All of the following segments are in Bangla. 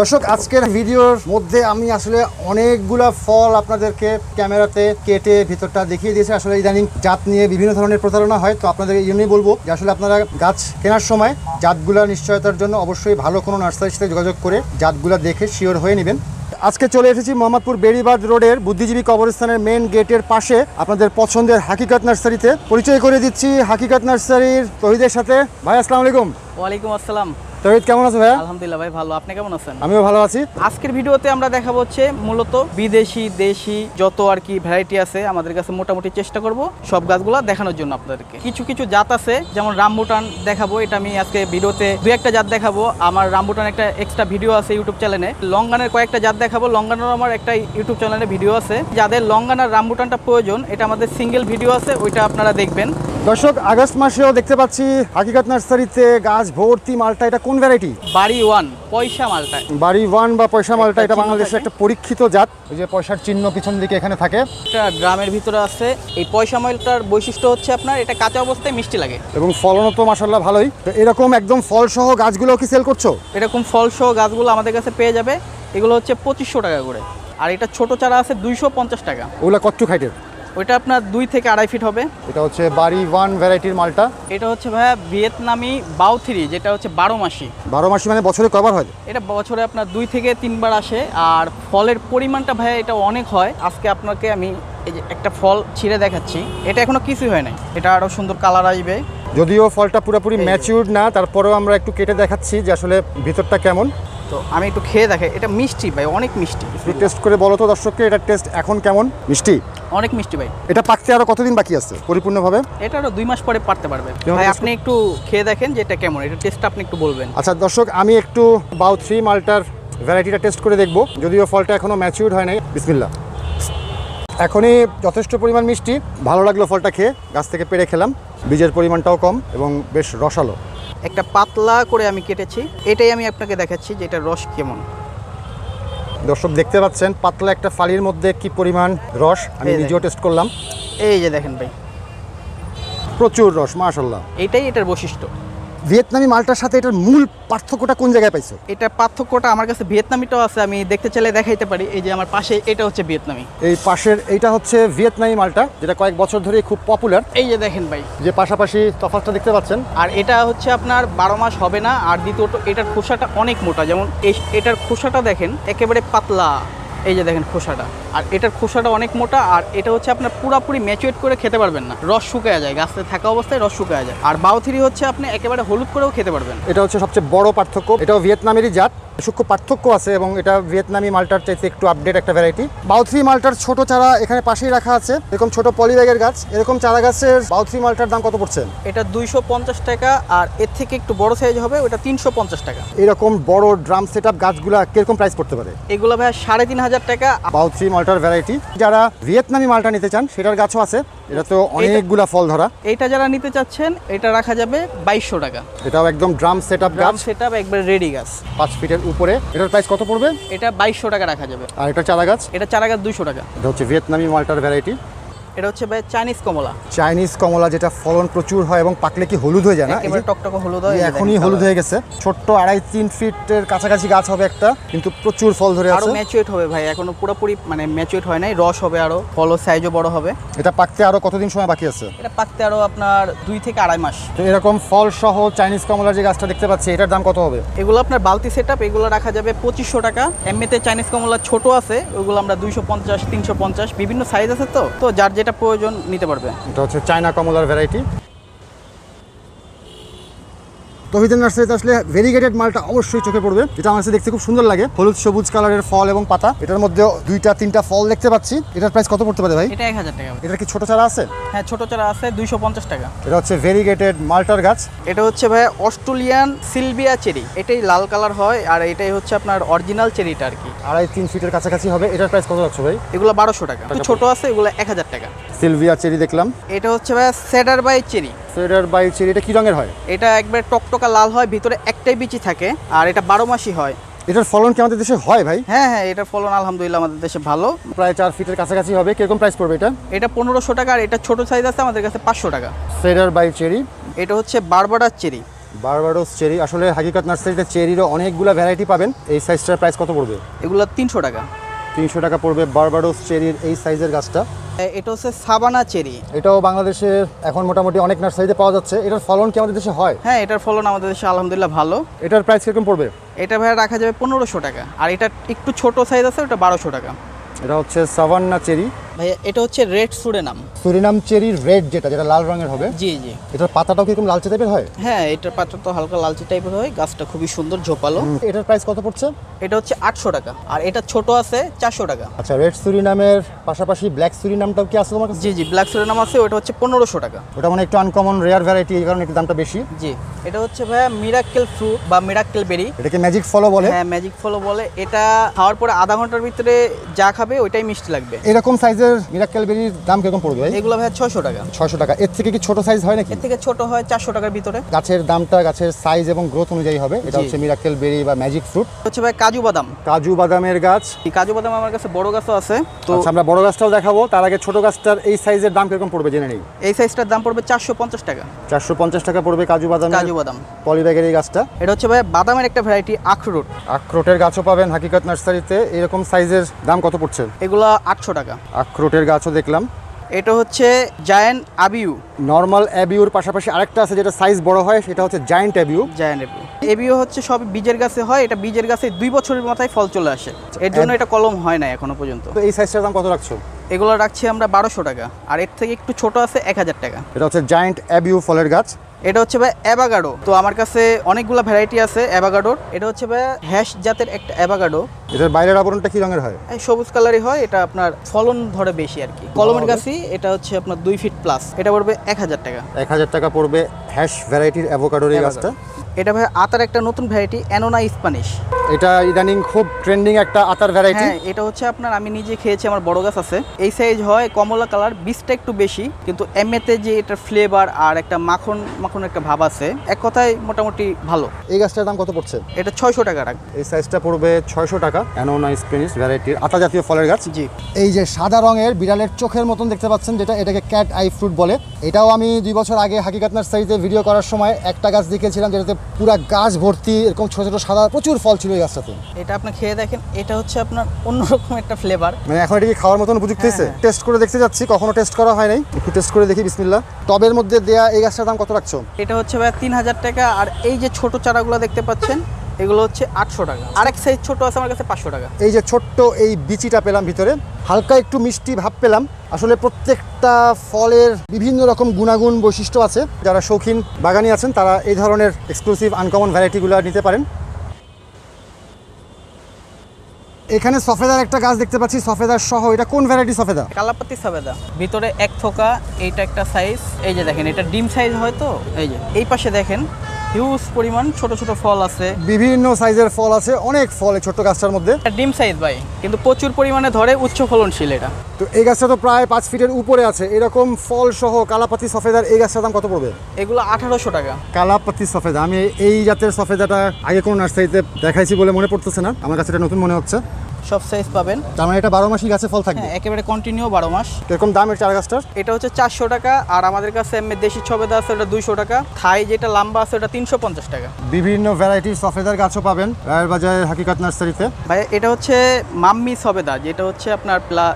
দর্শক, আজকের ভিডিওর মধ্যে আমি আসলে অনেকগুলা ফল আপনাদেরকে ক্যামেরাতে কেটে ভিতরটা দেখিয়ে দিয়েছি। আসলে ইদানিং জাত নিয়ে বিভিন্ন ধরনের প্রতারণা হয়, তো আপনাদের এই জন্যই বলব যে আসলে আপনারা গাছ কেনার সময় জাতগুলা নিশ্চয়তার জন্য অবশ্যই ভালো কোনো নার্সারির সাথে যোগাযোগ করে জাতগুলা দেখে শিওর হয়ে নেবেন। আজকে চলে এসেছি মোহাম্মদপুর বেড়িবাদ রোডের বুদ্ধিজীবী কবরস্থানের মেন গেটের পাশে আপনাদের পছন্দের হাকিকাত নার্সারিতে। পরিচয় করে দিচ্ছি হাকিকাত নার্সারির তহিদের সাথে। ভাই, আসসালামু আলাইকুম। ওয়ালাইকুম আসসালাম। তহিদ কেমন আছো ভাইয়া? আলহামদুলিল্লাহ ভাই ভালো। আপনি কেমন আছেন? আমিও ভালো আছি। আজকের ভিডিওতে আমরা দেখাবো হচ্ছে মূলত বিদেশি দেশি যত আর কি ভ্যারাইটি আছে আমাদের কাছে মোটামুটি চেষ্টা করব সব গাছগুলো দেখানোর জন্য আপনাদেরকে। কিছু কিছু জাত আছে যেমন রামবুটান দেখাবো এটা আমি আজকে ভিডিওতে দুই একটা জাত দেখাবো। আমার রামবুটান একটা এক্সট্রা ভিডিও আছে ইউটিউব চ্যানেলে লঙ্গানের কয়েকটা জাত দেখাবো। লঙ্গানের আমার একটা ইউটিউব চ্যানেলে ভিডিও আছে। যাদের লঙ্গান আর রামবুটানটা প্রয়োজন এটা আমাদের সিঙ্গেল ভিডিও আছে ওইটা আপনারা দেখবেন। দর্শক আগস্ট মাসেও দেখতে পাচ্ছি হাকিকাত নার্সারিতে গাছ ভর্তি মালটা এটা কোন ভ্যারাইটি বাড়ি ওয়ান পয়সা মালটা। বাড়ি ওয়ান বা পয়সা মালটা এটা বাংলাদেশের একটা পরীক্ষিত জাত। ওই যে পয়সার চিহ্ন পিছন দিকে এখানে থাকে। এটা গ্রামের ভিতরে আছে। এই পয়সা মালটার বৈশিষ্ট্য হচ্ছে আপনার এটা কাঁচা অবস্থায় মিষ্টি লাগে। এবং ফলনও তো মাসাল্লাহ ভালোই। তো এরকম একদম ফল সহ গাছগুলো কি সেল করছ? এরকম ফল সহ গাছগুলো আমাদের কাছে পেয়ে যাবে। এগুলো হচ্ছে পঁচিশশো টাকা করে। আর এটা ছোট চারা আছে দুইশো পঞ্চাশ টাকা। ওগুলো কচ্ছু খাইটের ওইটা আপনার দুই থেকে আড়াই ফিট হবে। এটা হচ্ছে বাড়ি ওয়ান ভ্যারাইটির মালটা। এটা হচ্ছে ভাইয়া ভিয়েতনামি বাউ থ্রি যেটা হচ্ছে বারো মাসি। বারো মাসি মানে বছরে কবার হয়? এটা বছরে আপনার দুই থেকে তিনবার আসে আর ফলের পরিমাণটা ভাইয়া এটা অনেক হয়। আজকে আপনাকে আমি এই যে একটা ফল ছিঁড়ে দেখাচ্ছি। এটা এখনও কিছুই হয় নাই। এটা আরও সুন্দর কালার আসবে। যদিও ফলটা পুরোপুরি ম্যাচিউর না তারপরেও আমরা একটু কেটে দেখাচ্ছি যে আসলে ভিতরটা কেমন। তো আমি একটু খেয়ে দেখে এটা মিষ্টি ভাই অনেক মিষ্টি। একটু টেস্ট করে বলো তো দর্শককে এটা টেস্ট এখন কেমন? মিষ্টি? অনেক মিষ্টি ভাই। এটা পাকতে আরও কতদিন বাকি আছে পরিপূর্ণভাবে? এটা আরও দুই মাস পরে পারতে পারবে। ভাই আপনি একটু খেয়ে দেখেন যে এটা কেমন এটা টেস্ট আপনি একটু বলবেন। আচ্ছা দর্শক আমি একটু বাউ থ্রি মাল্টার ভ্যারাইটিটা টেস্ট করে দেখব যদিও ফলটা এখনও ম্যাচিউর হয় নাই। বিসমিল্লা এখনই যথেষ্ট পরিমাণ মিষ্টি। ভালো লাগল ফলটা খেয়ে গাছ থেকে পেরে খেলাম। বীজের পরিমাণটাও কম এবং বেশ রসালো। একটা পাতলা করে আমি কেটেছি এটাই আমি আপনাকে দেখাচ্ছি যে এটা রস কেমন। দর্শক দেখতে পাচ্ছেন পাতলা একটা ফালির মধ্যে কি পরিমাণ রস আমি নিজেও টেস্ট করলাম। এই যে দেখেন ভাই। প্রচুর রস মাশাল্লাহ এটাই এটার বৈশিষ্ট্য। ভিয়েতনামি মালটার সাথে এটার মূল পার্থক্যটা কোন জায়গায় পাইছো? এটা পার্থক্যটা আমার কাছে ভিয়েতনামিটাও আছে আমি দেখতে চাইলে দেখাইতে পারি। এই যে আমার পাশে এটা হচ্ছে ভিয়েতনামি। এই পাশের এইটা হচ্ছে ভিয়েতনামি মালটা যেটা কয়েক বছর ধরে খুব পপুলার এই যে দেখেন ভাই। যে পাশাপাশি তফাতটা দেখতে পাচ্ছেন। আর এটা হচ্ছে আপনার বারো মাস হবে না আর দ্বিতীয়ত এটার খোসাটা অনেক মোটা। যেমন এটার খোসাটা দেখেন একেবারে পাতলা। এই যে দেখেন খোসাটা। আর এটার খোসাটা অনেক মোটা আর এটা হচ্ছে আপনার পুরাপুরি ম্যাচুয়েট করে খেতে পারবেন না। রস শুকায় যায় গাছে থাকা অবস্থায় রস শুকায় যায়। আর বাউথিরি হচ্ছে আপনি একেবারে হলুদ করেও খেতে পারবেন। এটা হচ্ছে সবচেয়ে বড় পার্থক্য। এটাও ভিয়েতনামেরই জাত। সূক্ষ্ম পার্থক্য আছে এবং এটা ভিয়েতনামি মালটার চাইতে একটু আপডেট একটা ভ্যারাইটি বাউথ্রি মালটার ছোট চারা এখানে পাশেই রাখা আছে। এরকম ছোট পলিব্যাগের গাছ। এরকম চারা গাছের বাউথ্রি মালটার দাম কত পড়ছে? এটা দুইশো পঞ্চাশ টাকা আর এর থেকে একটু বড় সাইজ হবে ওটা তিনশো পঞ্চাশ টাকা। এরকম বড় ড্রাম সেট আপ গাছগুলা কীরকম প্রাইস পড়তে পারে? এগুলো ভাই সাড়ে তিন হাজার টাকা। বাউথ্রি মালটার ভ্যারাইটি যারা ভিয়েতনামি মালটা নিতে চান সেটার গাছও আছে। এটা তো অনেকগুলা ফল ধরা। এটা যারা নিতে চাচ্ছেন এটা রাখা যাবে বাইশশো টাকা। এটাও একদম ড্রাম সেট আপ গাছ। সেট আপ একবার রেডি গাছ। পাঁচ ফিটের উপরে। এটার প্রাইস কত পড়বে? এটা বাইশশো টাকা রাখা যাবে। আর এটা চারা গাছ এটা চারা গাছ দুইশো টাকা। এটা হচ্ছে ভিয়েতনামি মালটার ভ্যারাইটি এটা হচ্ছে ভাই চাইনিজ কমলা। চাইনিজ কমলা যেটা ফলন প্রচুর হয় এবং পাকলে কি হলুদ হয়ে যায় না? টকটকে হলুদ হয় এখনই হলুদ হয়ে গেছে। ছোট্ট আড়াই তিন ফিটের কাছাকাছি গাছ হবে একটা কিন্তু প্রচুর ফল ধরে আরও আছে। ম্যাচুয়েট হবে ভাই এখনও পুরোপুরি মানে ম্যাচুয়েট হয় নাই রস হবে আরও ফলও সাইজও বড় হবে। এটা পাকতে আরও কতদিন সময় বাকি আছে? এটা পাকতে আরও আপনার দুই থেকে আড়াই মাস। তো এরকম ফল সহ চাইনিজ কমলার যে গাছটা দেখতে পাচ্ছি এটার দাম কত হবে? এগুলো আপনার বালতি সেট আপ এগুলো রাখা যাবে পঁচিশশো টাকা। এমনিতে চাইনিজ কমলা ছোট আছে ওগুলো আমরা দুইশো পঞ্চাশ তিনশো পঞ্চাশ বিভিন্ন সাইজ আছে তো। তো যার যেটা প্রয়োজন নিতে পারবে। এটা হচ্ছে চায়না কমলার ভ্যারাইটি তহিদের নার্সারিতে আসলে ভেরিগেটেড মালটা অবশ্যই চোখে পড়বে। যেটা আমার কাছে দেখতে খুব সুন্দর লাগে। হলুদ সবুজ কালারের ফল এবং পাতা। এটার মধ্যে দুইটা তিনটা ফল দেখতে পাচ্ছি। এটার প্রাইস কত পড়তে পারে ভাই? এটা এক হাজার টাকা। এটা কি ছোট চারা আছে? হ্যাঁ ছোট চারা আছে দুইশো পঞ্চাশ টাকা। এটা হচ্ছে ভেরিগেটেড মালটার গাছ। এটা হচ্ছে ভাই অস্ট্রেলিয়ান সিলভিয়া চেরি। এটাই লাল কালার হয় আর এটাই হচ্ছে আপনার অরিজিনাল চেরিটা আর কি। আড়াই তিন ফিটের কাছাকাছি হবে। এটার প্রাইস কত রাখছো ভাই? এগুলো বারোশো টাকা। ছোট আছে এগুলো এক হাজার টাকা। সিলভিয়া চেরি দেখলাম। এটা হচ্ছে ভাই cedar bay cherry cedar bay cherry এটা কি রঙের হয়? এটা একবার টকটকা লাল হয় ভিতরে একটাই বিচি থাকে আর এটা বারো মাসই হয়। এটার ফলন কি আমাদের দেশে হয় ভাই? হ্যাঁ হ্যাঁ এটার ফলন আলহামদুলিল্লাহ আমাদের দেশে ভালো। প্রায় চার ফিটের কাছাকাছি হবে। কীরকম প্রাইস পড়বে এটা? এটা পনেরোশো টাকা আর এটা ছোট সাইজ আছে আমাদের কাছে পাঁচশো টাকা। সেডার বাই চেরি এটা হচ্ছে বারবাডার চেরি বারবাডোস চেরি আসলে হাকিকাত নার্সারিতে চেরিরও অনেকগুলো ভ্যারাইটি পাবেন। এই সাইজটার প্রাইস কত পড়বে? এগুলো তিনশো টাকা। তিনশো টাকা পড়বে বারবারোস চেরির এই সাইজের গাছটা। এটা হচ্ছে সাবানা চেরি। এটাও বাংলাদেশের এখন মোটামুটি অনেক নার্সারিতে পাওয়া যাচ্ছে। এটার ফলন কি আমাদের দেশে হয়? হ্যাঁ এটার ফলন আমাদের দেশে আলহামদুলিল্লাহ ভালো। এটার প্রাইস কীরকম পড়বে? এটা ভাইয়া রাখা যাবে পনেরোশো টাকা। আর এটা একটু ছোট সাইজ আছে ওটা বারোশো টাকা। এটা হচ্ছে সাভান্না চেরি। ভাইয়া এটা হচ্ছে রেড সুরে নাম সুরিনাম চেরির রেড যেটা যেটা লাল রঙের হবে। জি জি। এটার পাতাটাও কীরকম লালচে টাইপের হয়? হ্যাঁ এটার পাত্র তো হালকা লালচে টাইপের হয় গাছটা খুবই সুন্দর ঝোপালো। এটার প্রাইস কত পড়ছে? এটা হচ্ছে আটশো টাকা আর এটা ছোট আছে চারশো টাকা। আচ্ছা রেড সুরিনামের পাশাপাশি ব্ল্যাক সুরিনামটাও কি আছে তোমার কাছে? জি জি ব্ল্যাক সুরে নাম আছে ওটা হচ্ছে পনেরোশো টাকা। ওটা মানে একটু আনকমন রেয়ার ভ্যারাইটি এই কারণে একটু দামটা বেশি। জি এটা হচ্ছে ভাইয়া মিরাক্কেল ফ্রুট বা মিরাক্কেল বেরি এটাকে ম্যাজিক ফলো বলে? হ্যাঁ ম্যাজিক ফলো বলে। এটা খাওয়ার পরে আধা ঘণ্টার ভিতরে যা খাবে ওইটাই মিষ্টি লাগবে। এরকম সাইজের মিরাক্কেল বেরির দাম কীরকম পড়বে ভাই? এগুলো ভাই ছয়শো টাকা। ছয়শো টাকা। এর থেকে কি ছোট সাইজ হয় নাকি? এর থেকে ছোট হয় চারশো টাকার ভিতরে। গাছের দামটা গাছের সাইজ এবং গ্রোথ অনুযায়ী হবে। এটা হচ্ছে মিরাক্কেল বেরি বা ম্যাজিক ফ্রুট হচ্ছে ভাই কাজু বাদাম। কাজু বাদামের গাছ। এই কাজু বাদাম আমার কাছে বড় গাছও আছে তো আচ্ছা আমরা বড় গাছটাও দেখাবো। তার আগে ছোট গাছটার এই সাইজের দাম কীরকম পড়বে জেনে নেই? এই সাইজটার দাম পড়বে চারশো পঞ্চাশ টাকা। চারশো পঞ্চাশ টাকা পড়বে কাজু বাদাম কাজু বাদাম। পলিব্যাগের এই গাছটা। এটা হচ্ছে ভাই বাদামের একটা ভ্যারাইটি আখরোট। আখরোটের গাছও পাবেন হাকিকত নার্সারিতে। এরকম সাইজের দাম কত পড়ছে? এগুলো আটশো টাকা। আখরোটের গাছও দেখলাম। এটা হচ্ছে জায়ান্ট আবিউ নর্মাল অ্যাবিউর পাশাপাশি আরেকটা আছে যেটা সাইজ বড় হয় সেটা হচ্ছে giant abiu giant abiu abiu হচ্ছে সব বীজের গাছে হয় এটা বীজের গাছে দুই বছরের মাথায় ফল চলে আসে। এর জন্য এটা কলম হয় না এখনও পর্যন্ত। তো এই সাইজটার দাম কত রাখছো? এগুলো রাখছি আমরা বারোশো টাকা আর এর থেকে একটু ছোট আছে এক হাজার টাকা। এটা হচ্ছে জায়েন্ট অ্যাবিউ ফলের গাছ। এটা হচ্ছে ভাই অ্যাভাগাডো তো আমার কাছে অনেকগুলো ভ্যারাইটি আছে অ্যাভাগাডোর এটা হচ্ছে ভাই হ্যাশ জাতের একটা অ্যাভাগাডো এটার বাইরের আবরণটা কি রঙের হয়? সবুজ কালারই হয় এটা আপনার ফলন ধরে বেশি আর কি। কলমের গাছই এটা হচ্ছে আপনার দুই ফিট প্লাস এটা পড়বে এক হাজার টাকা। এক হাজার টাকা পড়বে হ্যাশ ভ্যারাইটির অ্যাভোকাডোর এই গাছটা। এটা ভাই আতার একটা নতুন ভ্যারাইটি অ্যানোনা স্প্যানিশ এটা ইদানিং খুব ট্রেন্ডিং একটা আতার ভ্যারাইটি হ্যাঁ এটা হচ্ছে আপনার আমি নিজে খেয়েছি আমার বড় গাছ আছে। এই সাইজ হয় কমলা কালার বীজটা একটু বেশি কিন্তু এমএতে যে এটা ফ্লেভার আর একটা মাখন মাখন একটা ভাব আছে এক কথায় মোটামুটি ভালো। এই গাছটার দাম কত পড়ছে? এটা ছয়শো টাকা রাখ। এই সাইজটা পড়বে ছয়শো টাকা। অ্যানোনা স্পেনিশ ভ্যারাইটির আতা জাতীয় ফলের গাছ। জি। এই যে সাদা রঙের বিড়ালের চোখের মতন দেখতে পাচ্ছেন যেটা এটাকে ক্যাট আই ফ্রুট বলে। এটাও আমি দুই বছর আগে হাকিকাত নার্সারিতে ভিডিও করার সময় একটা গাছ দেখেছিলাম যেটাতে পুরো গাছ ভর্তি এরকম ছোট ছোট সাদা প্রচুর ফল ছিল এই গাছটাতে। এটা আপনি খেয়ে দেখেন এটা হচ্ছে আপনার অন্যরকম একটা ফ্লেভার মানে এখন এটা কি খাওয়ার মতন উপযুক্ত হয়েছে? হ্যাঁ। টেস্ট করে দেখতে যাচ্ছি কখনো টেস্ট করা হয় নাই। একটু টেস্ট করে দেখি বিসমিল্লা টবের মধ্যে দেয়া এই গাছটার দাম কত রাখছো? এটা হচ্ছে ভাই তিন হাজার টাকা আর এই যে ছোট চারাগুলো দেখতে পাচ্ছেন এগুলো হচ্ছে আটশো টাকা। আরেক সাইজ ছোট আছে আমার কাছে পাঁচশো টাকা। এই যে ছোট্ট এই বিচিটা পেলাম ভিতরে হালকা একটু মিষ্টি ভাব পেলাম। আসলে প্রত্যেকটা ফলের বিভিন্ন রকম গুণাগুণ বৈশিষ্ট্য আছে। যারা শৌখিন বাগানি আছেন তারা এই ধরনের এক্সক্লুসিভ আনকমন ভ্যারাইটিগুলো নিতে পারেন। এখানে সফেদার একটা গাছ দেখতে পাচ্ছি সফেদার সহ। এটা কোন ভ্যারাইটি সফেদা? কালাপাতি সফেদা। ভিতরে এক থোকা এইটা একটা সাইজ এই যে দেখেন এটা ডিম সাইজ হয়তো এই যে এই পাশে দেখেন। হিউজ পরিমাণ ছোট ছোট ফল আছে। বিভিন্ন সাইজের ফল আছে অনেক ফল ছোট্ট গাছটার মধ্যে। ডিম সাইজ ভাই কিন্তু প্রচুর পরিমাণে ধরে উচ্চ ফলনশীল এটা। তো এই গাছটা তো প্রায় পাঁচ ফিটের উপরে আছে এরকম ফল সহ কালাপাতি সফেদার এই গাছটার দাম কত পড়বে? এগুলো আঠারোশো টাকা। কালাপাতি সফেদা আমি এই জাতের সফেদাটা আগে কোনো নার্সারিতে দেখাইছি বলে মনে পড়তেছে না আমার কাছে এটা নতুন মনে হচ্ছে। সব সাইজ পাবেন। তার মানে এটা বারো মাসই গাছে ফল থাকবে? হ্যাঁ একেবারে কন্টিনিউ বারো মাস। এরকম দাম এর চারা গাছটার এটা হচ্ছে চারশো টাকা আর আমাদের কাছে এমনি দেশি ছবেদা আছে ওটা দুইশো টাকা। থাই যেটা লম্বা আছে ওটা তিনশো পঞ্চাশ টাকা। বিভিন্ন ভ্যারাইটির সফেদার গাছও পাবেন রায়ের বাজারের হাকিকাত নার্সারিতে। ভাই এটা হচ্ছে মাম্মি সবেদা যেটা হচ্ছে আপনার প্লা-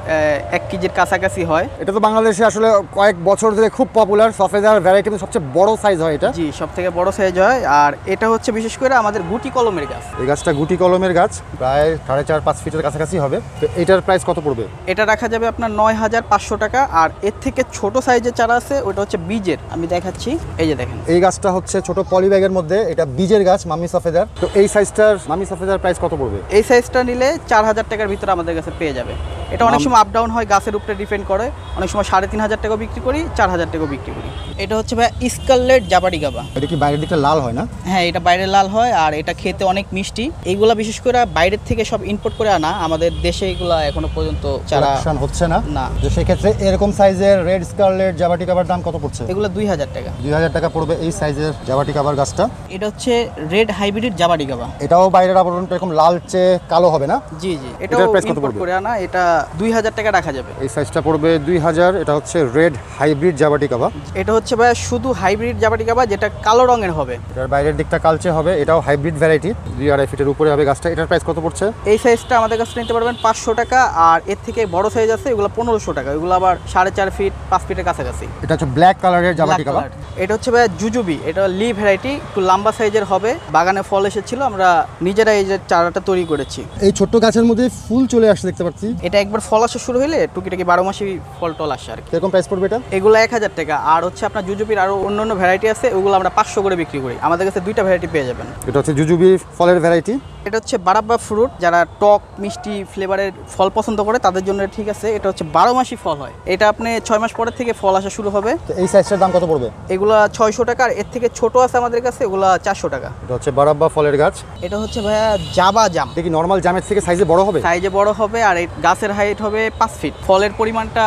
এক কেজির কাছাকাছি হয়। এটা তো বাংলাদেশে আসলে কয়েক বছর ধরে খুব পপুলার সফেদার ভ্যারাইটি সবচেয়ে বড় সাইজ হয় এটা। জি সব থেকে বড় সাইজ হয় আর এটা হচ্ছে বিশেষ করে আমাদের গুটি কলমের গাছ। এই গাছটা গুটি কলমের গাছ প্রায় সাড়ে চার পাঁচ ফিটের কাছাকাছি হবে। তো এটার প্রাইস কত পড়বে? এটা রাখা যাবে আপনার নয় হাজার পাঁচশো টাকা। আর এর থেকে ছোট সাইজের চারা আছে ওটা হচ্ছে বীজের। আমি দেখাচ্ছি এই যে দেখেন। এই গাছটা হচ্ছে ছোট পলি ব্যাগের মধ্যে এটা বীজের গাছ মামি সফেদার। তো এই সাইজটার মামি সফেদার প্রাইস কত পড়বে? এই সাইজটা নিলে চার হাজার টাকার ভিতরে আমাদের কাছে পেয়ে যাবে। এটা অনেক সময় আপ ডাউন হয় গাছের উপরে ডিপেন্ড করে। অনেক সময় সাড়ে তিন হাজার টাকা বিক্রি করি চার হাজার টাকা বিক্রি করি। এটা হচ্ছে ভাই স্কারলেট জাবাডি গাবা এটা কি বাইরের দিকটা লাল হয় না? হ্যাঁ এটা বাইরে লাল হয় আর এটা খেতে অনেক মিষ্টি। এইগুলা বিশেষ করে বাইরের থেকে সব ইম্পোর্ট করে আনা আমাদের দেশে এগুলা এখনও পর্যন্ত চারা হচ্ছে না। না। তো সেক্ষেত্রে এরকম সাইজের রেড স্কারলেট জাবাটি কাবার দাম কত পড়ছে? এগুলো দুই হাজার টাকা। দুই হাজার টাকা পড়বে এই সাইজের জাবাটি কাবার গাছটা। এটা হচ্ছে রেড হাইব্রিড জাবাডি গাবা এটাও বাইরের আবরণটা এরকম লালচে কালো হবে না? জি জি। এটাও price কত পড়বে? আনা এটা দুই হাজার টাকা রাখা যাবে। এই সাইজটা পড়বে দুই হাজার এটা হচ্ছে রেড হাইব্রিড জাবাটি কাবা এটা হচ্ছে ভাইয়া শুধু হাইব্রিড জাবাটি কাবা যেটা কালো রঙের হবে। এটার বাইরের দিকটা কালচে হবে এটাও হাইব্রিড ভ্যারাইটি দুই আড়াই ফিটের উপরে হবে গাছটা। এটার প্রাইস কত পড়ছে? এই সাইজটা আমাদের কাছে নিতে পারবেন পাঁচশো টাকা আর এর থেকে বড় সাইজ আছে এগুলো পনেরোশো টাকা। এগুলো আবার সাড়ে চার ফিট পাঁচ ফিটের কাছাকাছি। এটা হচ্ছে ব্ল্যাক কালারের Black কাবা এটা হচ্ছে ভাইয়া জুজুবি এটা লি ভ্যারাইটি একটু লম্বা সাইজের হবে। বাগানে ফল এসেছিল আমরা নিজেরা এই যে চারাটা তৈরি করেছি। এই ছোট্ট গাছের মধ্যে ফুল চলে আসছে দেখতে পাচ্ছি। এটা একবার ফল আসা শুরু হলে টুকিটাকি বারো মাসি ফল টল আসে আর কি। কীরকম প্রাইস পড়বে এটা? এগুলো এক হাজার টাকা আর হচ্ছে আপনার জুজুবির আরও অন্য অন্য ভ্যারাইটি আছে ওগুলো আমরা পাঁচশো করে বিক্রি করি। আমাদের কাছে দুইটা ভ্যারাইটি পেয়ে যাবেন। এটা হচ্ছে জুজুবি ফলের ভ্যারাইটি এটা হচ্ছে বারাব্বা ফ্রুট যারা টক মিষ্টি ফ্লেভারের ফল পছন্দ করে তাদের জন্য ঠিক আছে। এটা হচ্ছে বারো মাসি ফল হয়। এটা আপনি ছয় মাস পরের থেকে ফল আসা শুরু হবে। এই সাইজটার দাম কত পড়বে? এগুলা ছয়শো টাকা আর এর থেকে ছোট আছে আমাদের কাছে এগুলা চারশো টাকা। এটা হচ্ছে বারাব্বা ফলের গাছ। এটা হচ্ছে ভাইয়া জাবা জাম। দেখি নর্মাল জামের থেকে সাইজে বড় হবে? সাইজে বড় হবে আর এই গাছের হাইট হবে পাঁচ ফিট ফলের পরিমাণটা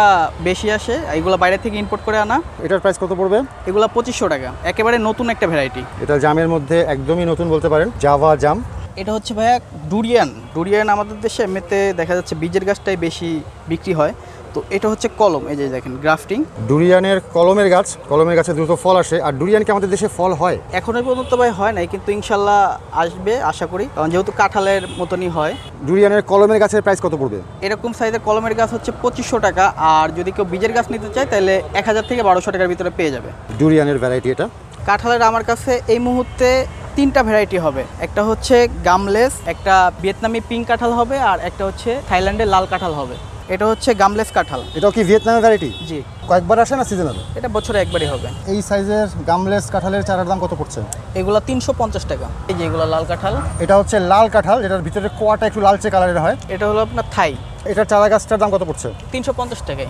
বেশি আসে এগুলো বাইরে থেকে ইম্পোর্ট করে আনা। এটার প্রাইস কত পড়বে? এগুলো পঁচিশশো টাকা। একেবারে নতুন একটা ভ্যারাইটি এটা জামের মধ্যে একদমই নতুন বলতে পারেন। জাভা জাম। এটা হচ্ছে ভাইয়া ডুরিয়ান। ডুরিয়ান আমাদের দেশে এমনিতে দেখা যাচ্ছে বীজের গাছটাই বেশি বিক্রি হয়। তো এটা হচ্ছে কলম এই যে দেখেন গ্রাফটিং। ডুরিয়ানের কলমের গাছ কলমের গাছে দ্রুত ফল আসে। আর ডুরিয়ান কি আমাদের দেশে ফল হয়? এখনও পর্যন্ত ভাই হয় নাই কিন্তু ইনশাল্লাহ আসবে আশা করি। কারণ যেহেতু কাঁঠালের মতনই হয়। ডুরিয়ানের কলমের গাছের প্রাইস কত পড়বে? এরকম সাইজের কলমের গাছ হচ্ছে পঁচিশশো টাকা। আর যদি কেউ বীজের গাছ নিতে চায় তাহলে এক হাজার থেকে বারোশো টাকার ভিতরে পেয়ে যাবে। ডুরিয়ানের ভ্যারাইটি এটা? কাঁঠালের আমার কাছে এই মুহূর্তে তিনটা ভ্যারাইটি হবে। একটা হচ্ছে গামলেস একটা ভিয়েতনামি পিঙ্ক কাঁঠাল হবে আর একটা হচ্ছে থাইল্যান্ডের লাল কাঁঠাল হবে। এটা হচ্ছে গামলেস কাঁঠাল। এটাও কি ভিয়েতনামের ভ্যারাইটি জি। কয়েকবার আসে না সিজনাল এটা বছরে একবারই হবে। এই সাইজের গামলেস কাঁঠালের চারার দাম কত পড়ছে? এগুলো তিনশো পঞ্চাশ টাকা। এই যে এগুলো লাল কাঁঠাল। এটা হচ্ছে লাল কাঁঠাল যেটার ভিতরে কোয়াটা একটু লালচে কালারের হয়। এটা হলো আপনার থাই। এটার চারা গাছটার দাম কত পড়ছে? তিনশো পঞ্চাশ টাকায়।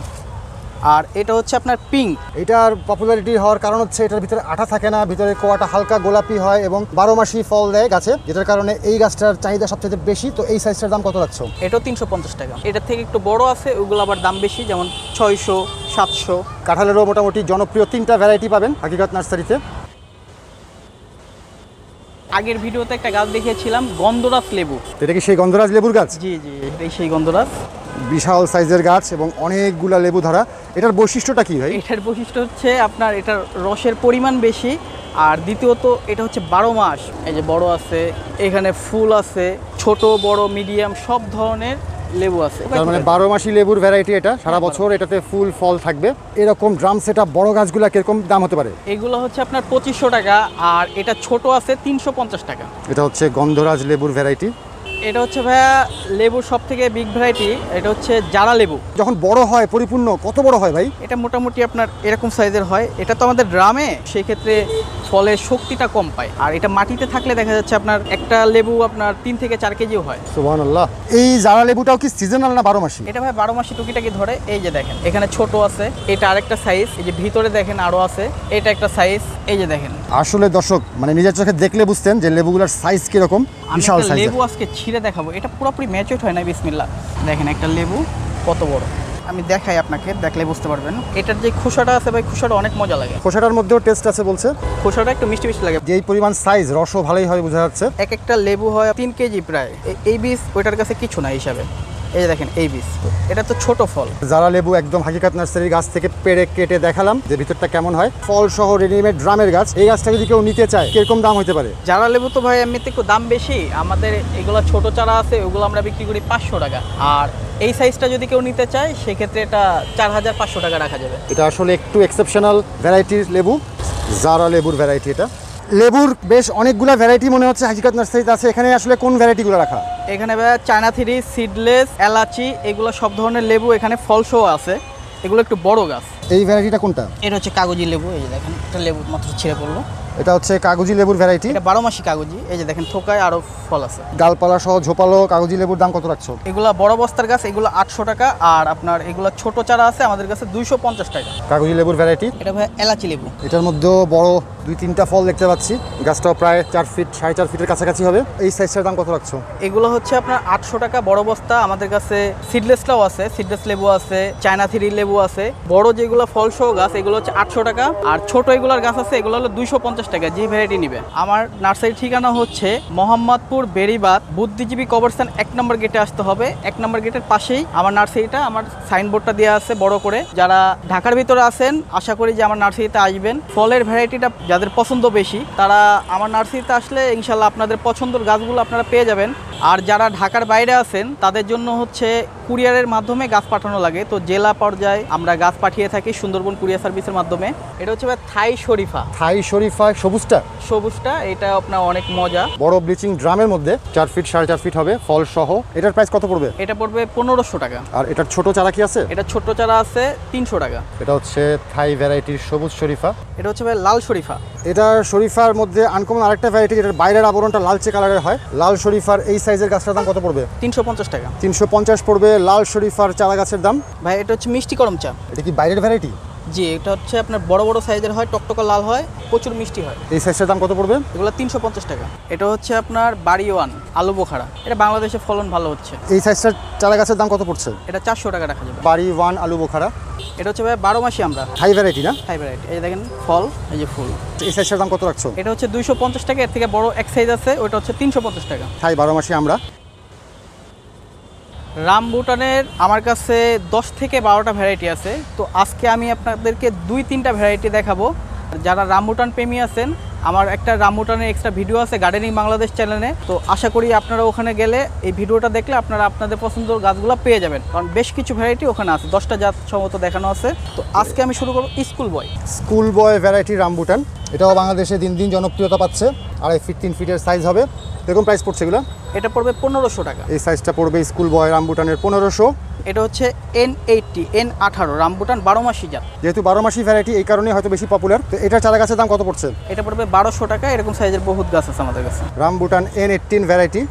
আর এটা হচ্ছে আপনার পিঙ্ক এটার পপুলারিটি হওয়ার কারণ হচ্ছে এটার ভিতরে আঠা থাকে না ভিতরে কোয়াটা হালকা গোলাপি হয় এবং বারো মাসি ফল দেয় গাছে যেটার কারণে এই গাছটার চাহিদা সবচেয়ে বেশি। তো এই সাইজটার দাম কত রাখছো? এটাও তিনশো পঞ্চাশ টাকা। এটার থেকে একটু বড় আছে ওগুলো আবার দাম বেশি যেমন ছয়শো সাতশো। কাঁঠালেরও মোটামুটি জনপ্রিয় তিনটা ভ্যারাইটি পাবেন হাকিকাত নার্সারিতে। আগের ভিডিওতে একটা গাছ দেখিয়েছিলাম গন্ধরাজ লেবু। এটা কি সেই গন্ধরাজ লেবুর গাছ? জি জি এটাই সেই গন্ধরাজ। বিশাল সাইজের গাছ এবং অনেকগুলা লেবু ধরা। এটার বৈশিষ্ট্যটা কি ভাই? এটার বৈশিষ্ট্য হচ্ছে আপনার এটার রসের পরিমাণ বেশি আর দ্বিতীয়ত এটা হচ্ছে বারো মাস। এই যে বড় আছে এখানে ফুল আছে ছোট বড় মিডিয়াম সব ধরনের লেবু আছে। তার মানে বারো মাসি লেবুর ভ্যারাইটি এটা সারা বছর এটাতে ফুল ফল থাকবে। এরকম ড্রাম সেটা বড় গাছগুলা কীরকম দাম হতে পারে? এগুলো হচ্ছে আপনার পঁচিশশো টাকা আর এটা ছোট আছে তিনশো পঞ্চাশ টাকা। এটা হচ্ছে গন্ধরাজ লেবুর ভ্যারাইটি এটা হচ্ছে ভাইয়া লেবুর সব থেকে বিগ ভ্যারাইটি এটা হচ্ছে জারা লেবু। যখন বড় হয় পরিপূর্ণ কত বড় হয় ভাই? এটা মোটামুটি আপনার এরকম সাইজের হয়। এটা তো আমাদের ড্রামে সেই ক্ষেত্রে ফলের শক্তিটা কম পায়। আর এটা মাটিতে থাকলে দেখা যাচ্ছে আপনার একটা লেবু আপনার তিন থেকে চার কেজিও হয়। সুবহান আল্লাহ এই জারা লেবুটাও কি সিজনাল না বারো মাসি? এটা ভাই বারো মাসি টুকিটাকি ধরে এই যে দেখেন এখানে ছোট আছে এটা আরেকটা সাইজ এই যে ভিতরে দেখেন আরও আছে এটা একটা সাইজ এই যে দেখেন। আসলে দর্শক মানে নিজের চোখে দেখলে বুঝতেন যে লেবুগুলোর সাইজ কীরকম বিশাল সাইজ লেবু আজকে ছিঁড়ে দেখাবো। এটা পুরোপুরি ম্যাচুড হয় না বিসমিল্লা। দেখেন একটা লেবু কত বড়। আমি দেখাই আপনাকে দেখলে বুঝতে পারবেন। এটার যে খোসাটা আছে ভাই খোসাটা অনেক মজা লাগে। খোসাটার মধ্যেও টেস্ট আছে বলছে। খোসাটা একটু মিষ্টি মিষ্টি লাগে। যেই পরিমাণ সাইজ রসও ভালোই হয় বোঝা যাচ্ছে। এক একটা লেবু হয় তিন কেজি প্রায়। এই বীজ ওইটার কাছে কিছু না হিসাবে। এই দেখেন এই বীজ। এটা তো ছোট ফল। জারা লেবু একদম হাকিকাত নার্সারির গাছ থেকে পেড়ে কেটে দেখালাম যে ভিতরটা কেমন হয়। ফল সহ রেডিমেড ড্রামের গাছ এই গাছটা যদি কেউ নিতে চায় কীরকম দাম হতে পারে? যারা লেবু তো ভাই এমনিতে একটু দাম বেশি। আমাদের এগুলো ছোট চারা আছে ওগুলো আমরা বিক্রি করি পাঁচশো টাকা। আর এই সাইজটা যদি কেউ নিতে চায় সেক্ষেত্রে এটা চার হাজার পাঁচশো টাকা রাখা যাবে। এটা আসলে একটু এক্সেপশনাল ভ্যারাইটির লেবু জারা লেবুর ভ্যারাইটি এটা। লেবুর বেশ অনেকগুলো ভ্যারাইটি মনে হচ্ছে হাজিকাত নার্সারিতে আছে। এখানে আসলে কোন ভ্যারাইটিগুলো রাখা? এখানে চায়না থ্রি সিডলেস এলাচি এগুলো সব ধরনের লেবু এখানে ফলসও আছে। এগুলো একটু বড় গাছ। এই ভ্যারাইটিটা কোনটা? এটা হচ্ছে কাগজি লেবু এই যে দেখেন একটা লেবু মাত্র ছিঁড়ে পড়ল। এটা হচ্ছে কাগজি লেবুর ভ্যারাইটি এটা বারো মাসি কাগজি। এই যে দেখেন থোকায় আরও ফল আছে। ডালপালা সহ ঝোপালো কাগজি লেবুর দাম কত রাখছো? এগুলা বড় বস্তার গাছ এগুলো আটশো টাকা আর আপনার এগুলো ছোট চারা আছে আমাদের কাছে দুইশো পঞ্চাশ টাকা। কাগজি লেবুর ভ্যারাইটি এটা ভাই এলাচি লেবু। এটার মধ্যেও বড় দুই তিনটা ফল দেখতে পাচ্ছি। গাছটাও প্রায় চার ফিট সাড়ে চার ফিটের কাছাকাছি হবে। এই সাইজটার দাম কত রাখছো? এগুলো হচ্ছে আপনার আটশো টাকা বড় বস্তা। আমাদের কাছে সিডলেসটাও আছে সিডলেস লেবু আছে চায়না থ্রি লেবু আছে। বড় যেগুলো ফলসহ গাছ এগুলো হচ্ছে আটশো টাকা। আর ছোট এগুলোর গাছ আছে এগুলো হলো দুইশো পঞ্চাশ টাকা, যে ভ্যারাইটি নিবে। আমার নার্সারির ঠিকানা হচ্ছে মোহাম্মদপুর বেরিবাদ বুদ্ধিজীবী কবরস্থান এক নম্বর গেটে আসতে হবে। এক নম্বর গেটের পাশেই আমার নার্সারিটা, আমার সাইনবোর্ডটা দেওয়া আছে বড় করে। যারা ঢাকার ভিতরে আছেন, আশা করি যে আমার নার্সারিতে আসবেন। ফলের ভ্যারাইটিটা যাদের পছন্দ বেশি, তারা আমার নার্সারিতে আসলে ইনশাল্লাহ আপনাদের পছন্দের গাছগুলো আপনারা পেয়ে যাবেন। আর যারা ঢাকার বাইরে আছেন তাদের জন্য হচ্ছে কুরিয়ারের মাধ্যমে গাছ পাঠানো লাগে। তো জেলা পর্যায়ে আমরা গাছ পাঠিয়ে থাকি সুন্দরবন কুরিয়ার সার্ভিসের মাধ্যমে। এটা হচ্ছে থাই শরীফা। থাই শরীফা সবুজটা? সবুজটা এটা আপনার অনেক মজা। বড় ব্লিচিং ড্রামের মধ্যে চার ফিট সাড়ে চার ফিট হবে ফল সহ এটার প্রাইস কত পড়বে? এটা পড়বে পনেরোশো টাকা। আর এটার ছোট চারা কি আছে? এটা ছোট চারা আছে তিনশো টাকা। এটা হচ্ছে থাই ভ্যারাইটির সবুজ শরীফা। এটা হচ্ছে লাল শরীফা। এটার শরীফার মধ্যে আনকমন আরেকটা ভ্যারাইটি যেটার বাইরের আবরণটা লালচে কালারের হয়। লাল শরীফার এই সাইজের গাছটার দাম কত পড়বে? তিনশো পঞ্চাশ টাকা। তিনশো পঞ্চাশ পড়বে লাল শরীফ আর চারা গাছের দাম। ভাই এটা হচ্ছে মিষ্টি করম চা। এটা কি বাইরের ভ্যারাইটি জি এটা হচ্ছে আপনার বড় বড় সাইজের হয় টকটকা লাল হয় প্রচুর মিষ্টি হয়। এই সাইজটার দাম কত পড়বে? এগুলো তিনশো পঞ্চাশ টাকা। এটা হচ্ছে আপনার বাড়ি ওয়ান আলু বোখারা। এটা বাংলাদেশে ফলন ভালো হচ্ছে। এই সাইজটার চারা গাছের দাম কত পড়ছে? এটা চারশো টাকা রাখা যাবে। বাড়ি ওয়ান আলু বোখারা। এটা হচ্ছে ভাই বারো মাসি আমরা। হাই ভ্যারাইটি না? হাই ভ্যারাইটি এই দেখেন ফল এই যে ফুল। এই সাইজটার দাম কত রাখছো? এটা হচ্ছে দুইশো পঞ্চাশ টাকা এর থেকে বড় এক সাইজ আছে ওটা হচ্ছে তিনশো পঞ্চাশ টাকা। হাই বারো মাসে আমরা। রামবুটানের আমার কাছে দশ থেকে বারোটা ভ্যারাইটি আছে। তো আজকে আমি আপনাদেরকে দুই, তিনটা ভ্যারাইটি দেখাবো। যারা রামবুটান প্রেমী আছেন, আমার একটা রামবুটানের এক্সট্রা ভিডিও আছে গার্ডেনিং বাংলাদেশ চ্যানেলে তো আশা করি আপনারা ওখানে গেলে এই ভিডিওটা দেখলে আপনারা আপনাদের পছন্দের গাছগুলো পেয়ে যাবেন। কারণ বেশ কিছু ভ্যারাইটি ওখানে আছে, দশটা জাত সম্ভবত দেখানো আছে। তো আজকে আমি শুরু করব school boy school boy variety rambutan এটাও বাংলাদেশে দিন দিন জনপ্রিয়তা পাচ্ছে। আড়াই ফিট তিন ফিটের সাইজ হবে। এরকম প্রাইস পড়ছে এগুলো? এটা পড়বে পনেরোশো টাকা। এই সাইজটা পড়বে স্কুল বয় রামবুটানের পনেরোশো। এটা হচ্ছে এন এইটটি এন আঠারো রামবুটান বারো মাসি জাত। যেহেতু বারো মাসি ভ্যারাইটি এই কারণে হয়তো বেশি পপুলার তো এটা চারা গাছের দাম কত পড়ছে? এটা পড়বে বারোশো টাকা এরকম সাইজের বহুত গাছ আছে আমাদের কাছে। রামবুটান এন এইটিন ভ্যারাইটি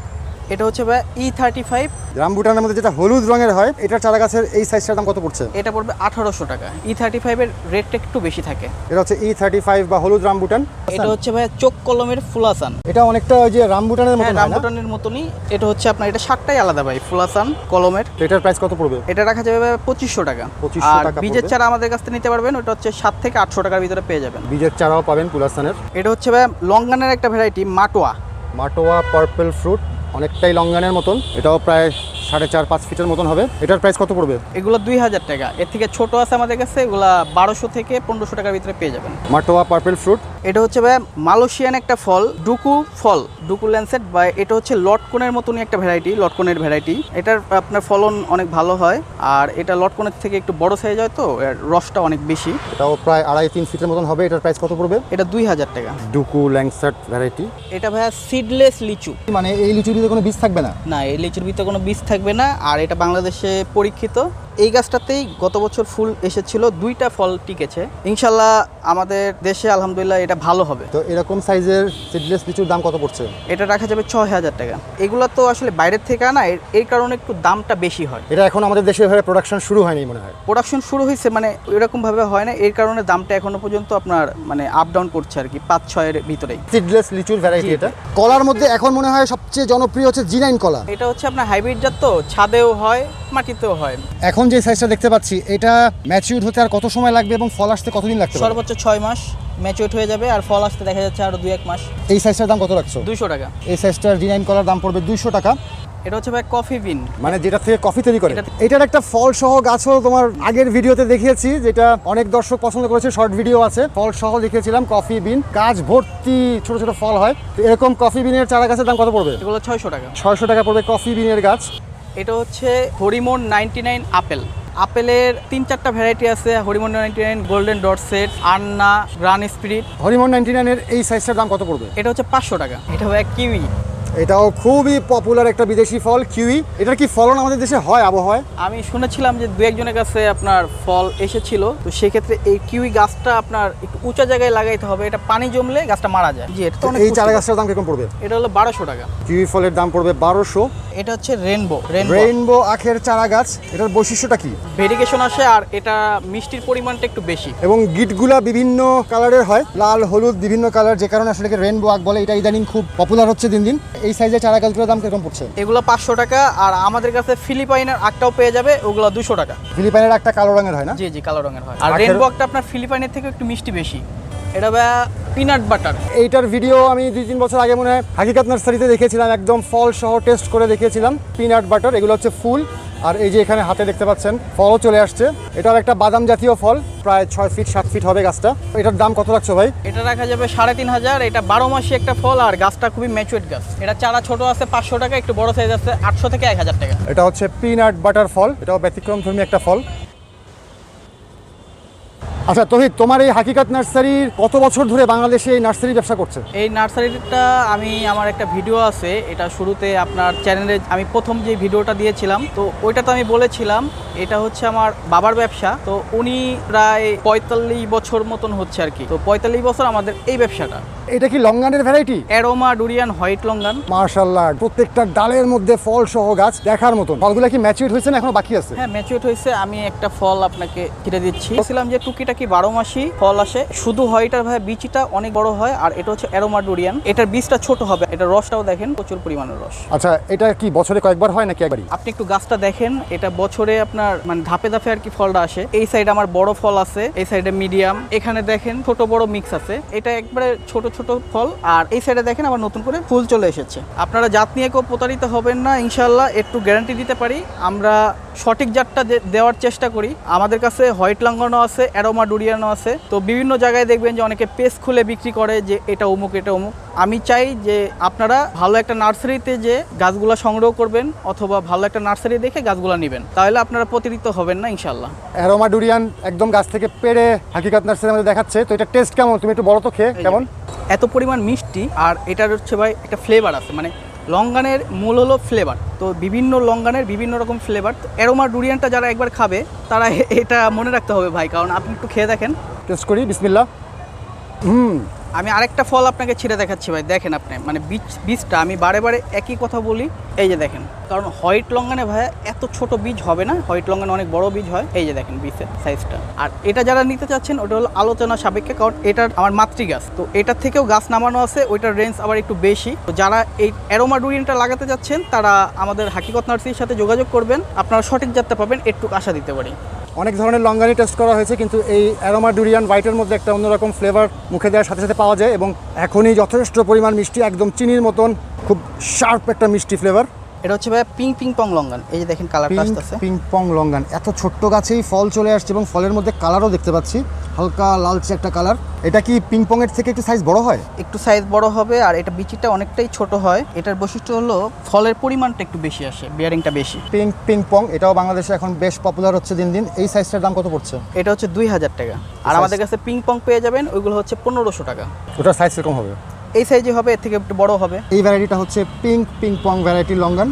এটা হচ্ছে ভাই ই থার্টি ফাইভ রামবুটানের মধ্যে যেটা হলুদ রঙের হয় এটার চারা গাছের এই সাইজটার দাম কত পড়ছে? এটা পড়বে আঠারোশো টাকা। ই থার্টি ফাইভের রেটটা একটু বেশি থাকে। এটা হচ্ছে ই থার্টি ফাইভ বা হলুদ রামবুটান এটা হচ্ছে ভাই চোখ কলমের ফুলাসান। এটা অনেকটা ওই যে রামবুটানের মতো হ্যাঁ? রামবুটানের মতনই। এটা হচ্ছে আপনার এটা সাতটাই আলাদা ভাই ফুলাসান কলমের। এটার প্রাইস কত পড়বে? এটা রাখা যাবে ভাই পঁচিশশো টাকা। 2500 আর টাকা বীজের চারা আমাদের কাছ থেকে নিতে পারবেন ওটা হচ্ছে সাত থেকে আটশো টাকার ভিতরে পেয়ে যাবেন। বীজের চারাও পাবেন পুলাস্তানের এটা হচ্ছে ভাই লঙ্গানের একটা variety matoa. Matoa purple fruit অনেকটাই লঙ্গানের মতন। এটাও প্রায় সাড়ে চার পাঁচ ফিটের মতন হবে। এটার প্রাইস কত পড়বে? এগুলো দুই হাজার টাকা। এর থেকে ছোট আছে আমাদের কাছে এগুলা বারোশো থেকে পনেরোশো টাকার ভিতরে পেয়ে যাবেন। মাটোয়া পার্পেল ফ্রুট এটা হচ্ছে ভাই মালয়েশিয়ান একটা ফল ডুকু ফল ডুকু ল্যান্সেট বা এটা হচ্ছে লটকনের মতনই একটা ভ্যারাইটি লটকনের ভ্যারাইটি এটার আপনার ফলন অনেক ভালো হয় আর এটা লটকনের থেকে একটু বড় সাইজ হয় তো এর রসটা অনেক বেশি। এটাও প্রায় আড়াই তিন ফিটের মতন হবে এটার প্রাইস কত পড়বে? এটা দুই হাজার টাকা। ডুকু ল্যাংসার্ট ভ্যারাইটি এটা ভাইয়া সিডলেস লিচু। মানে এই লিচুর ভিতরে কোনো বীজ থাকবে না? না এই লিচুর ভিতরে কোনো বীজ থাকবে না আর এটা বাংলাদেশে পরীক্ষিত। এই গাছটাতেই গত বছর ফুল এসেছিল দুইটা ফল টিকেছে। ইনশাল্লাহ আমাদের দেশে আলহামদুলিল্লাহ এটা ভালো হবে। তো এরকম সাইজের সিডলেস লিচুর দাম কত পড়ছে? এটা রাখা যাবে ছয় হাজার টাকা। এগুলো তো আসলে বাইরের থেকে আনা এর- কারণে একটু দামটা বেশি হয়। এটা এখন আমাদের দেশে ভাবে প্রোডাকশন শুরু হয়নি মনে হয়। প্রোডাকশন শুরু হয়েছে মানে এরকমভাবে হয় না। এর কারণে দামটা এখনও পর্যন্ত আপনার মানে আপ ডাউন করছে আর কি পাঁচ ছয়ের ভিতরেই। সিডলেস লিচুর ভ্যারাইটি এটা। কলার মধ্যে এখন মনে হয় সবচেয়ে জনপ্রিয় হচ্ছে জিনাইন কলা। এটা হচ্ছে আপনার হাইব্রিড জাত তো ছাদেও হয় মাটিতেও হয়। এখন যে সাইজটা দেখতে পাচ্ছি এটা ম্যাচিউর হতে আর কত সময় লাগবে এবং ফল আসতে কতদিন পারে? সর্বোচ্চ ছয় মাস ম্যাচুরেট হয়ে যাবে আর ফল আসতে দেখা যাচ্ছে আরও দুই এক মাস। এই সাইজটার দাম কত রাখছো? দুইশো টাকা। এই সাইজটার জি করার দাম পড়বে দুইশো টাকা। এটা হচ্ছে ভাই কফি বিন মানে যেটা থেকে কফি তৈরি করে। এটা- এটার একটা ফল সহ গাছও তোমার আগের ভিডিওতে দেখিয়েছি যেটা অনেক দর্শক পছন্দ করেছে শর্ট ভিডিও আছে। ফল সহ দেখিয়েছিলাম কফি বিন গাছ ভর্তি ছোট ছোট ফল হয়। তো এরকম কফি বিনের চারা গাছের দাম কত পড়বে? এগুলো ছয়শো টাকা। ছয়শো টাকা পড়বে কফি বিনের গাছ। এটা হচ্ছে হরিমোন নাইনটি নাইন আপেল। আপেলের তিন চারটা ভ্যারাইটি আছে Harimon ninety nine golden Dorsett Anna গ্রান স্পিরিট হরিমন নাইনটি নাইনের এই সাইজটার দাম কত পড়বে? এটা হচ্ছে পাঁচশো টাকা। এটা হবে কিউই। এটাও খুবই পপুলার একটা বিদেশি ফল কিউই। এটার কি ফলন আমাদের দেশে হয় আবহাওয়ায়? আমি শুনেছিলাম যে দু একজনের কাছে আপনার ফল এসেছিল তো সেক্ষেত্রে এই কিউই গাছটা আপনার একটু উঁচা জায়গায় লাগাইতে হবে এটা পানি জমলে গাছটা মারা যায়। জি এটা তো অনেক এই চারা গাছটার দাম কীরকম পড়বে? এটা হলো বারোশো টাকা। কিউই ফলের দাম পড়বে বারোশো। এটা হচ্ছে রেনবো রেনবো রেইনবো আখের চারা গাছ এটার বৈশিষ্ট্যটা কি? ভেরিগেশন আসে আর এটা মিষ্টির পরিমাণটা একটু বেশি। এবং গিটগুলা বিভিন্ন কালারের হয় লাল হলুদ বিভিন্ন কালার যে কারণে আসলে রেনবো আখ বলে এটা ইদানিং খুব পপুলার হচ্ছে দিন দিন। এই সাইজের চারা গাছগুলোর দাম কীরকম পড়ছে? এগুলো পাঁচশো টাকা আর আমাদের কাছে ফিলিপাইনের আটটাও পেয়ে যাবে ওগুলো দুশো টাকা। ফিলিপাইনের একটা কালো রঙের হয় না? জি জি কালো রঙের হয়। আর আখের- রেনবো একটা আপনার ফিলিপাইনের থেকে একটু মিষ্টি বেশি। এটা পিনাট বাটার। এইটার ভিডিও আমি দুই তিন বছর আগে মনে হয় হাকিকাত নার্সারিতে দেখেছিলাম একদম ফল সহ টেস্ট করে দেখেছিলাম পিনাট বাটার এগুলো হচ্ছে ফুল। আর এই যে এখানে হাতে দেখতে পাচ্ছেন ফলও চলে আসছে। এটার একটা বাদাম জাতীয় ফল প্রায় ছয় ফিট সাত ফিট হবে গাছটা। এটার দাম কত রাখছো ভাই? এটা রাখা যাবে সাড়ে তিন হাজার এটা বারো মাসি একটা ফল আর গাছটা খুবই ম্যাচুয়েট গাছ। এটা চারা ছোট আছে পাঁচশো টাকা একটু বড় সাইজ আছে আটশো থেকে এক হাজার টাকা। এটা হচ্ছে পিনাট বাটার ফল এটাও ব্যতিক্রম ধর্মী একটা ফল। আচ্ছা তোহিত তোমার এই হাকিকাত নার্সারির কত বছর ধরে বাংলাদেশে এই নার্সারি ব্যবসা করছে? এই নার্সারিটা আমি, আমার একটা ভিডিও আছে, এটা শুরুতে আপনার চ্যানেলে আমি প্রথম যে ভিডিওটা দিয়েছিলাম, তো ওইটা তো আমি বলেছিলাম, এটা হচ্ছে আমার বাবার ব্যবসা, তো উনি প্রায় পঁয়তাল্লিশ বছর মতন হচ্ছে আর কি, তো পঁয়তাল্লিশ বছর আমাদের এই ব্যবসাটা। এটা কি লঙ্গানের variety aroma durian white longan মার্শাল্লাহ প্রত্যেকটা ডালের মধ্যে ফল সহ গাছ দেখার মতন। ফলগুলো কি ম্যাচিউর হয়েছে না এখনও বাকি আছে? হ্যাঁ ম্যাচিউর হয়েছে। আমি একটা ফল আপনাকে কেটে দিচ্ছি। বলছিলাম যে টুকিটাকি বারো মাসি ফল আসে? শুধু হোয়াইটার ভাই বিচিটা অনেক বড় হয় আর এটা হচ্ছে অ্যারোমা ডুরিয়ান এটার বীজটা ছোট হবে এটা রসটাও দেখেন প্রচুর পরিমাণের রস। আচ্ছা এটা কি বছরে কয়েকবার হয় নাকি একবারই? আপনি একটু গাছটা দেখেন এটা বছরে আপনার মানে ধাপে ধাপে আর কি ফলটা আসে। এই সাইডে আমার বড় ফল আছে এই সাইডে মিডিয়াম এখানে দেখেন ছোট বড় মিক্স আছে। এটা একবারে ছোট ছোট ফল আর এই সাইডে দেখেন আবার নতুন করে ফুল চলে এসেছে। আপনারা জাত নিয়ে কেউ প্রতারিত হবেন না ইনশাল্লাহ একটু গ্যারান্টি দিতে পারি। আমরা সঠিক জাতটা দেওয়ার চেষ্টা করি। আমাদের কাছে হোয়াইট লাঙ্গনও আছে অ্যারোমা ডুরিয়ানও আছে। তো বিভিন্ন জায়গায় দেখবেন যে অনেকে পেস খুলে বিক্রি করে যে এটা অমুক এটা অমুক। আমি চাই যে আপনারা ভালো একটা নার্সারিতে যে গাছগুলো সংগ্রহ করবেন অথবা ভালো একটা নার্সারি দেখে গাছগুলো নেবেন। তাহলে আপনারা প্রতারিত হবেন না ইনশাল্লাহ অ্যারোমা ডুরিয়ান একদম গাছ থেকে পেরে হাকিকাত নার্সারি আমাদের দেখাচ্ছে। তো এটা টেস্ট কেমন? তুমি একটু বলো তো খেয়ে কেমন? এত পরিমাণ মিষ্টি আর এটার হচ্ছে ভাই একটা ফ্লেভার আছে মানে লঙ্গানের মূল হলো ফ্লেভার তো বিভিন্ন লঙ্গানের বিভিন্ন রকম ফ্লেভার অ্যারোমা ডুরিয়ানটা যারা একবার খাবে, তারা এটা মনে রাখতে হবে ভাই, কারণ আপনি একটু খেয়ে দেখেন। টেস্ট করি বিসমিল্লা হুম। আমি আরেকটা ফল আপনাকে ছিঁড়ে দেখাচ্ছি ভাই, দেখেন আপনি মানে বীজ, বীজটা আমি বারে বারে একই কথা বলি, এই যে দেখেন। কারণ হোয়াইট লঙ্গানে ভাই এত ছোট বীজ হবে না, হোয়াইট লঙ্গানে অনেক বড় বীজ হয়, এই যে দেখেন বীজের সাইজটা আর এটা যারা নিতে চাচ্ছেন, ওটা হলো আলোচনা সাপেক্ষে, কারণ এটার আমার মাতৃ গাছ তো এটার থেকেও গাছ নামানো আছে, ওইটার রেঞ্জ আবার একটু বেশি। তো যারা এই অ্যারোমা ডুরিনটা লাগাতে যাচ্ছেন তারা আমাদের হাকিকত নার্সারির সাথে যোগাযোগ করবেন, আপনারা সঠিক জাতটা পাবেন, একটু আশা দিতে পারি। অনেক ধরনের লঙ্গানি টেস্ট করা হয়েছে, কিন্তু এই অ্যারোমা ডুরিয়ান হোয়াইটের মধ্যে একটা অন্যরকম ফ্লেভার মুখে দেওয়ার সাথে সাথে পাওয়া যায় এবং এখনই যথেষ্ট পরিমাণ মিষ্টি, একদম চিনির মতন, খুব শার্প একটা মিষ্টি ফ্লেভার এটা হচ্ছে ভাই পিং পিং পং লঙ্গান। এই যে দেখেন কালারটা আসতেছে। Ping pong longan. এত ছোট্ট গাছেই ফল চলে আসছে এবং ফলের মধ্যে কালারও দেখতে পাচ্ছি। হালকা লালচে একটা কালার। এটা কি পিং পং এর থেকে একটু সাইজ বড় হয়? একটু সাইজ বড় হবে আর এটা বিচিটা অনেকটাই ছোট হয়। এটার বৈশিষ্ট্য হলো ফলের পরিমাণটা একটু বেশি আসে বিয়ারিংটা বেশি। পিং পিং পং এটাও বাংলাদেশে এখন বেশ পপুলার হচ্ছে দিন দিন। এই সাইজটার দাম কত পড়ছে? এটা হচ্ছে দুই হাজার টাকা। আর আমাদের কাছে পিং পং পেয়ে যাবেন ওইগুলো হচ্ছে পনেরোশো টাকা। ওটার সাইজ এরকম হবে? এই সাইজে হবে এর থেকে একটু বড় হবে। এই ভ্যারাইটিটা হচ্ছে পিঙ্ক পিঙ্ক পং ভ্যারাইটির লঙ্গান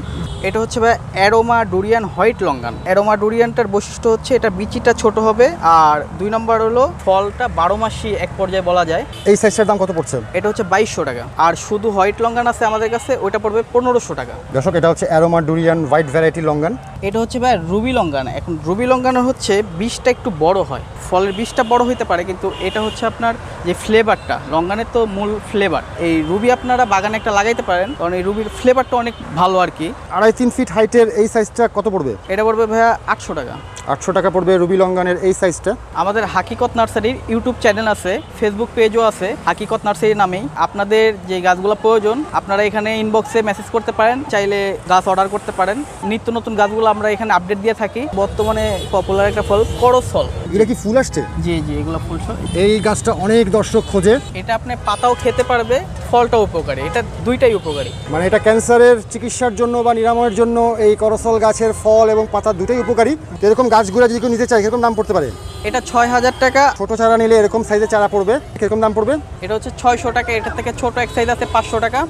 এটা হচ্ছে ভাই aroma durian white longan aroma ডুরিয়ানটার বৈশিষ্ট্য হচ্ছে এটা বিচিটা ছোট হবে আর দুই নম্বর হলো ফলটা বারো মাসই এক পর্যায়ে বলা যায়। এই সাইজটার দাম কত পড়ছে? এটা হচ্ছে বাইশশো টাকা। আর শুধু হোয়াইট লঙ্গান আছে আমাদের কাছে ওইটা পড়বে পনেরোশো টাকা। দর্শক এটা হচ্ছে aroma durian white variety longan এটা হচ্ছে ভাই রুবি লঙ্গান এখন রুবি লঙ্গানের হচ্ছে বিষটা একটু বড় হয়। ফলের বিষটা বড় হইতে পারে কিন্তু এটা হচ্ছে আপনার যে ফ্লেভারটা লঙ্গানের তো মূল ফ্লেভার এই রুবি আপনারা বাগানে একটা লাগাইতে পারেন কারণ এই রুবির ফ্লেভারটা অনেক ভালো আর কি। আড়াই তিন ফিট হাইটের এই সাইজটা কত পড়বে? এটা পড়বে ভাইয়া আটশো টাকা। আটশো টাকা পড়বে রুবি লঙ্গানের এই সাইজটা। আমাদের হাকিকত নার্সারির ইউটিউব চ্যানেল আছে ফেসবুক পেজও আছে হাকিকত নার্সারি নামেই। আপনাদের যে গাছগুলো প্রয়োজন আপনারা এখানে ইনবক্সে মেসেজ করতে পারেন চাইলে গাছ অর্ডার করতে পারেন। নিত্য নতুন গাছগুলো আমরা এখানে আপডেট দিয়ে থাকি। বর্তমানে পপুলার একটা ফল করসল। এটা কি ফুল আসছে? জি জি এগুলো ফুল। এই গাছটা অনেক দর্শক খোঁজে। এটা আপনি পাতাও খেতে পারবে ফলটাও উপকারী। এটা দুইটাই উপকারী। মানে এটা ক্যান্সারের চিকিৎসার জন্য বা নিরাময়ের জন্য এই করসল গাছের ফল এবং পাতা দুটোই উপকারী। এরকম গাছগুলো যদি কেউ নিতে চায় কীরকম দাম পড়তে পারে? এটা ছয় হাজার টাকা। ছোট চারা নিলে এরকম সাইজের চারা পড়বে। কীরকম দাম পড়বে? এটা হচ্ছে ছয়শো টাকা এটা থেকে ছোট এক সাইজ আছে পাঁচশো টাকা।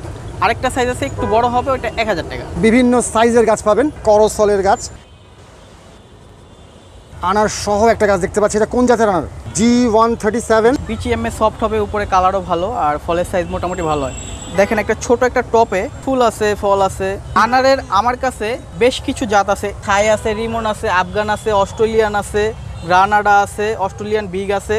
আরেকটা সাইজ আছে একটু বড় হবে ওটা এক হাজার টাকা। বিভিন্ন সাইজের গাছ পাবেন করসলের গাছ। আনার সহ একটা গাছ দেখতে পাচ্ছি এটা কোন জাতের আনার? জি one thirty seven BCMA soft হবে উপরে কালারও ভালো আর ফলের সাইজ মোটামুটি ভালো হয়। দেখেন একটা ছোট একটা টপে ফুল আছে ফল আছে। আনারের আমার কাছে বেশ কিছু জাত আছে। থাই আছে রিমন আছে আফগান আছে অস্ট্রেলিয়ান আছে গ্রানাডা আছে অস্ট্রেলিয়ান বিগ আছে।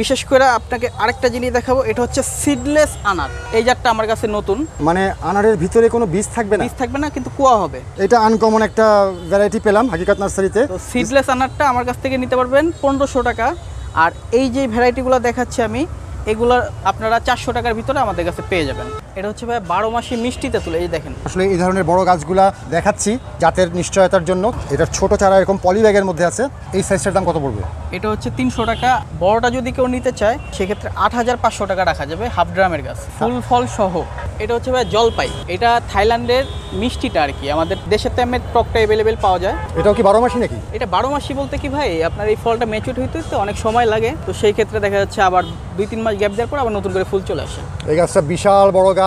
বিশেষ করে আপনাকে আরেকটা জিনিস দেখাবো এটা হচ্ছে সিডলেস আনার। এই জাতটা আমার কাছে নতুন। মানে আনারের ভিতরে কোনো বীজ থাকবে না? বীজ থাকবে না কিন্তু কুয়া হবে। এটা আনকমন একটা ভ্যারাইটি পেলাম হাকিকাত নার্সারিতে। তো সিডলেস আনারটা আমার কাছ থেকে নিতে পারবেন পনেরোশো টাকা। আর এই যে ভ্যারাইটিগুলো দেখাচ্ছি আমি এগুলো আপনারা চারশো টাকার ভিতরে আমাদের কাছে পেয়ে যাবেন। এটা হচ্ছে ভাই বারো মাসি মিষ্টি তেঁতুল এই দেখেন। আসলে এই ধরনের বড় গাছগুলা দেখাচ্ছি জাতের নিশ্চয়তার জন্য। এটার ছোট চারা এরকম পলি ব্যাগের মধ্যে আছে। এই সাইজটার দাম কত পড়বে? এটা হচ্ছে তিনশো টাকা। বড়টা যদি কেউ নিতে চায় সেক্ষেত্রে আট হাজার পাঁচশো টাকা রাখা যাবে হাফ ড্রামের গাছ। ফুল ফল সহ। এটা হচ্ছে ভাই জলপাই। এটা থাইল্যান্ডের মিষ্টিটা আর কি। আমাদের দেশের তো এমনি টকটা অ্যাভেলেবেল পাওয়া যায়। এটাও কি বারো মাসি নাকি? এটা বারো মাসি বলতে কি ভাই আপনার এই ফলটা ম্যাচুর হইতে তো অনেক সময় লাগে। তো সেই ক্ষেত্রে দেখা যাচ্ছে আবার দুই তিন মাস গ্যাপ দেওয়ার পর আবার নতুন করে ফুল চলে আসে। এই গাছটা বিশাল বড় গাছ।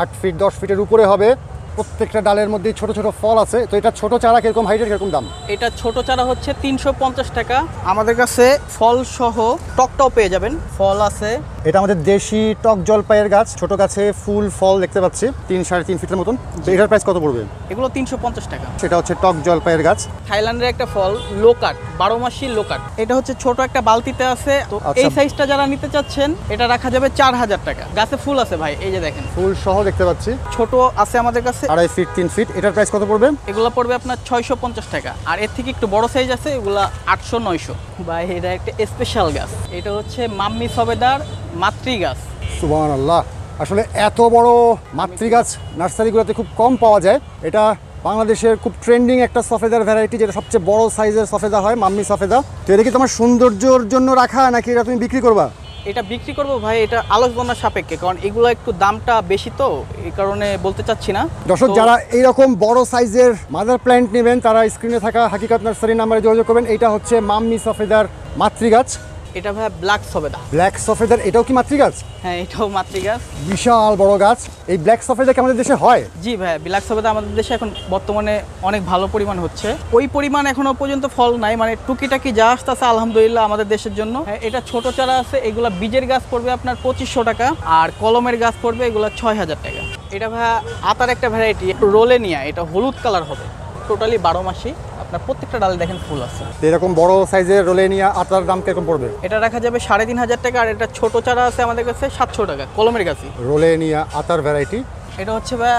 আট ফিট দশ ফিটের উপরে হবে। প্রত্যেকটা ডালের মধ্যে ছোট ছোট ফল আছে। তো এটা ছোট চারা কীরকম হাইটের কীরকম দাম? এটা ছোট চারা হচ্ছে তিনশো পঞ্চাশ টাকা। আমাদের কাছে ফল সহ টকটাও পেয়ে যাবেন। ফল আছে এটা আমাদের দেশি টক জলপাইয়ের গাছ ছোট গাছে ফুল ফল দেখতে পাচ্ছি তিন সাড়ে তিন ফিটের মতন। এটার প্রাইস কত পড়বে? এগুলো তিনশো পঞ্চাশ টাকা। সেটা হচ্ছে টক জলপাইয়ের গাছ। থাইল্যান্ডের একটা ফল লোকাট বারো মাসি লোকাট। এটা হচ্ছে ছোট একটা বালতিতে আছে। তো আচ্ছা। এই সাইজটা যারা নিতে চাচ্ছেন এটা রাখা যাবে চার হাজার টাকা। গাছে ফুল আছে ভাই এই যে দেখেন। ফুল সহ দেখতে পাচ্ছি। ছোট আছে আমাদের কাছে। আড়াই ফিট তিন ফিট। এটার প্রাইস কত পড়বে? এগুলো পড়বে আপনার ছয়শো পঞ্চাশ টাকা। আর এর থেকে একটু বড় সাইজ আছে এগুলা আটশো নয়শো। ভাই এটা একটা স্পেশাল গাছ। এটা হচ্ছে মাম্মি সবেদার মাতৃ গাছ সুবাহ আল্লাহ আসলে এত বড় মাতৃ গাছ নার্সারিগুলোতে খুব কম পাওয়া যায়। এটা বাংলাদেশের খুব ট্রেন্ডিং একটা সফেদার ভ্যারাইটি যেটা সবচেয়ে বড় সাইজের সফেদা হয় মাম্মি সফেদা। তো এটা কি তোমার সৌন্দর্যের জন্য রাখা নাকি এটা তুমি বিক্রি করবা? এটা বিক্রি করব ভাই এটা আলোচনার সাপেক্ষে কারণ এগুলো একটু দামটা বেশি তো এই কারণে বলতে চাচ্ছি না। দর্শক যারা এইরকম বড় সাইজের মাদার প্ল্যান্ট নেবেন তারা স্ক্রিনে থাকা হাকিকাত নার্সারি নাম্বারে যোগাযোগ করবেন। এটা হচ্ছে মাম্মি সফেদার মাতৃ গাছ এটা ভাই ব্ল্যাক সবেদা ব্ল্যাক সফেদার এটাও কি মাতৃ গাছ? হ্যাঁ এটাও মাতৃ গাছ। বিশাল বড় গাছ। এই ব্ল্যাক সফেদা কি আমাদের দেশে হয়? জি ভাই ব্ল্যাক সবেদা আমাদের দেশে এখন বর্তমানে অনেক ভালো পরিমাণ হচ্ছে। ওই পরিমাণ এখনও পর্যন্ত ফল নাই মানে টুকিটাকি যা আসতেছে আলহামদুলিল্লাহ আমাদের দেশের জন্য। হ্যাঁ, এটা ছোট চারা আছে এগুলা বীজের গাছ পড়বে আপনার পঁচিশশো টাকা আর কলমের গাছ পড়বে এগুলো ছয় হাজার টাকা। এটা ভাই আতার একটা ভ্যারাইটি রোলে নিয়া এটা হলুদ কালার হবে। টোটালি বারো মাসি। আপনার প্রত্যেকটা ডালে দেখেন ফুল আছে। এরকম বড় সাইজের রোলেনিয়া আটার দাম কীরকম পড়বে? এটা রাখা যাবে সাড়ে তিন হাজার টাকা আর এটা ছোট চারা আছে আমাদের কাছে সাতশো টাকা কলমের গাছই রোলেনিয়া আতার ভ্যারাইটি এটা হচ্ছে ভাই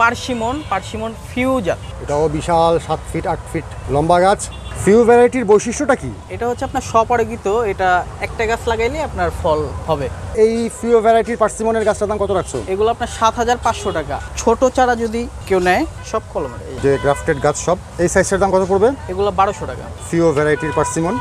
পার্সিমন পার্সিমন ফিউজার। এটাও বিশাল সাত ফিট আট ফিট লম্বা গাছ। ফিউ ভ্যারাইটির বৈশিষ্ট্যটা কি? এটা হচ্ছে আপনার স্বপরাগিত এটা একটা গাছ লাগাইলে আপনার ফল হবে। এই ফিউ ভ্যারাইটির পার্সিমনের গাছটার দাম কত রাখছো? এগুলো আপনার সাত হাজার পাঁচশো টাকা। ছোট চারা যদি কেউ নেয় সব কলমের যে গ্রাফটেড গাছ সব এই সাইজটার দাম কত পড়বে? এগুলো বারোশো টাকা। ফিউ ভ্যারাইটির পার্সিমন।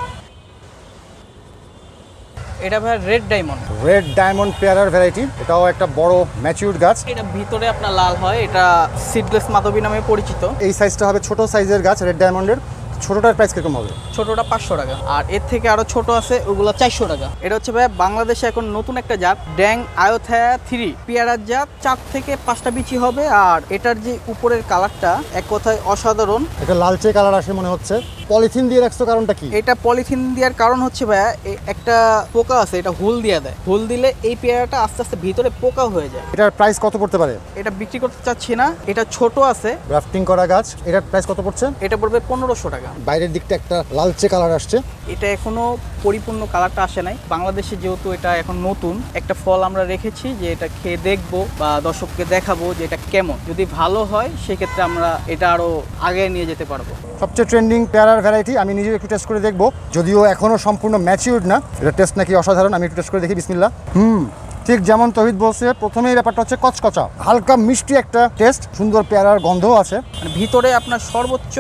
এটা ভাই রেড ডায়মন্ড রেড ডায়মন্ড পেয়ারার ভ্যারাইটি এটাও একটা বড় ম্যাচিউরড গাছ। এটা ভিতরে আপনার লাল হয় এটা সিডলেস মাধবী নামে পরিচিত। এই সাইজটা হবে ছোট সাইজের গাছ রেড ডায়মন্ডের ছোটটার প্রাইস কীরকম হবে? ছোটটা পাঁচশো টাকা। আর এর থেকে আরও ছোট আছে ওগুলো চারশো টাকা। এটা হচ্ছে ভাই বাংলাদেশে এখন নতুন একটা জাত ড্যাং আয়োথায়া থ্রি। পেয়ারার জাত চার থেকে পাঁচটা বিচি হবে। আর এটার যে উপরের কালারটা এক কথায় অসাধারণ। এটা লালচে কালার আসে মনে হচ্ছে। পলিথিন দিয়ে রাখছো কারণটা কি? এটা পলিথিন দেওয়ার কারণ হচ্ছে ভাইয়া একটা পোকা আছে এটা হুল দিয়ে দেয়। হুল দিলে এই পেয়ারাটা আস্তে আস্তে ভিতরে পোকা হয়ে যায়। এটার প্রাইস কত পড়তে পারে? এটা বিক্রি করতে চাচ্ছি না এটা ছোট আছে। গ্রাফটিং করা গাছ এটার প্রাইস কত পড়ছে? এটা পড়বে পনেরোশো টাকা। বাইরের দিকটা একটা লালচে কালার আসছে। এটা এখনও পরিপূর্ণ কালারটা আসে নাই। বাংলাদেশে যেহেতু এটা এখন নতুন একটা ফল আমরা রেখেছি যে এটা খেয়ে দেখব বা দর্শককে দেখাবো যে এটা কেমন। যদি ভালো হয় সেক্ষেত্রে আমরা এটা আরও আগে নিয়ে যেতে পারব। সবচেয়ে ট্রেন্ডিং পেয়ারার ভ্যারাইটি আমি নিজেও একটু টেস্ট করে দেখব। যদিও এখনও সম্পূর্ণ ম্যাচিউর্ড না এটা টেস্ট নাকি অসাধারণ আমি একটু টেস্ট করে দেখি বিসমিল্লা হুম ঠিক যেমন তহিদ বলছে প্রথমেই ব্যাপারটা হচ্ছে কচকচা। হালকা মিষ্টি একটা টেস্ট সুন্দর পেয়ারার গন্ধও আছে। মানে ভিতরে আপনার সর্বোচ্চ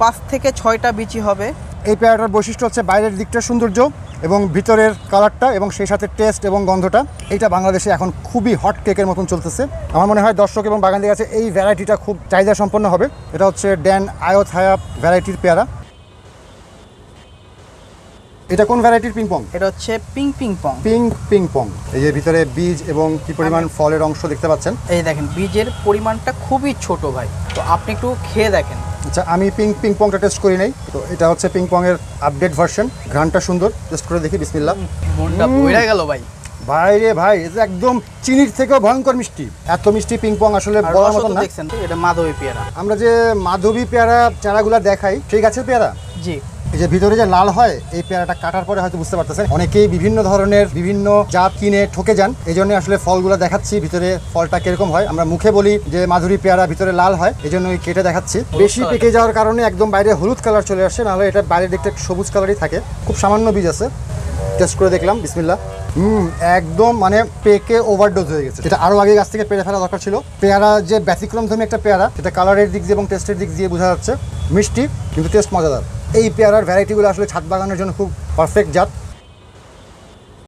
পাঁচ থেকে ছয়টা বিচি হবে। এই পেয়ারাটার বৈশিষ্ট্য হচ্ছে বাইরের দিকটা সৌন্দর্য এবং ভিতরের কালারটা এবং সেই সাথে টেস্ট এবং গন্ধটা। এটা বাংলাদেশে এখন খুবই হট কেকের মতন চলতেছে। আমার মনে হয় দর্শক এবং বাগানদের কাছে এই ভ্যারাইটিটা খুব চাহিদা সম্পন্ন হবে। এটা হচ্ছে ড্যান আয়োথায়া ভ্যারাইটির পেয়ারা। এটা কোন ভ্যারাইটির পিংপং এটা হচ্ছে ping ping pong pink ping pong এই যে ভিতরে বীজ এবং কি পরিমাণ ফলের অংশ দেখতে পাচ্ছেন? এই দেখেন বীজের পরিমাণটা খুবই ছোট ভাই। তো আপনি একটু খেয়ে দেখেন। আচ্ছা আমি পিং পিং পংটা টেস্ট করি নাই তো এটা হচ্ছে পিং পংয়ের আপডেট ভার্সন ঘ্রানটা সুন্দর টেস্ট করে দেখি বিসমিল্লা মনটা বইরা গেল ভাই। ভাই রে ভাই এটা একদম চিনির থেকেও ভয়ঙ্কর মিষ্টি। এত মিষ্টি পিং পং আসলে বড় মতন না। দেখছেন তো, এটা মাধবী পেয়ারা। আমরা যে মাধবী পেয়ারা চারাগুলা দেখাই ঠিক আছে পেয়ারা? জি। এই যে ভিতরে যে লাল হয় এই পেয়ারাটা কাটার পরে হয়তো বুঝতে পারতেছেন। অনেকেই বিভিন্ন ধরনের বিভিন্ন জাত কিনে ঠকে যান। এই জন্য আসলে ফলগুলো দেখাচ্ছি ভিতরে ফলটা কীরকম হয়। আমরা মুখে বলি যে মাধুরী পেয়ারা ভিতরে লাল হয় এই জন্য কেটে দেখাচ্ছি। বেশি পেকে যাওয়ার কারণে একদম বাইরে হলুদ কালার চলে আসে নাহলে এটা বাইরে দেখতে সবুজ কালারই থাকে। খুব সামান্য বীজ আছে। টেস্ট করে দেখলাম বিসমিল্লা হুম একদম মানে পেকে ওভারডোজ হয়ে গেছে। এটা আরও আগে গাছ থেকে পেরে ফেলা দরকার ছিল। পেয়ারা যে ব্যতিক্রম ব্যতিক্রমধর্মী একটা পেয়ারা সেটা কালারের দিক দিয়ে এবং টেস্টের দিক দিয়ে বোঝা যাচ্ছে। মিষ্টি কিন্তু টেস্ট মজাদার। এই পেয়ারার ভ্যারাইটিগুলো আসলে ছাদ বাগানোর জন্য খুব পারফেক্ট জাত।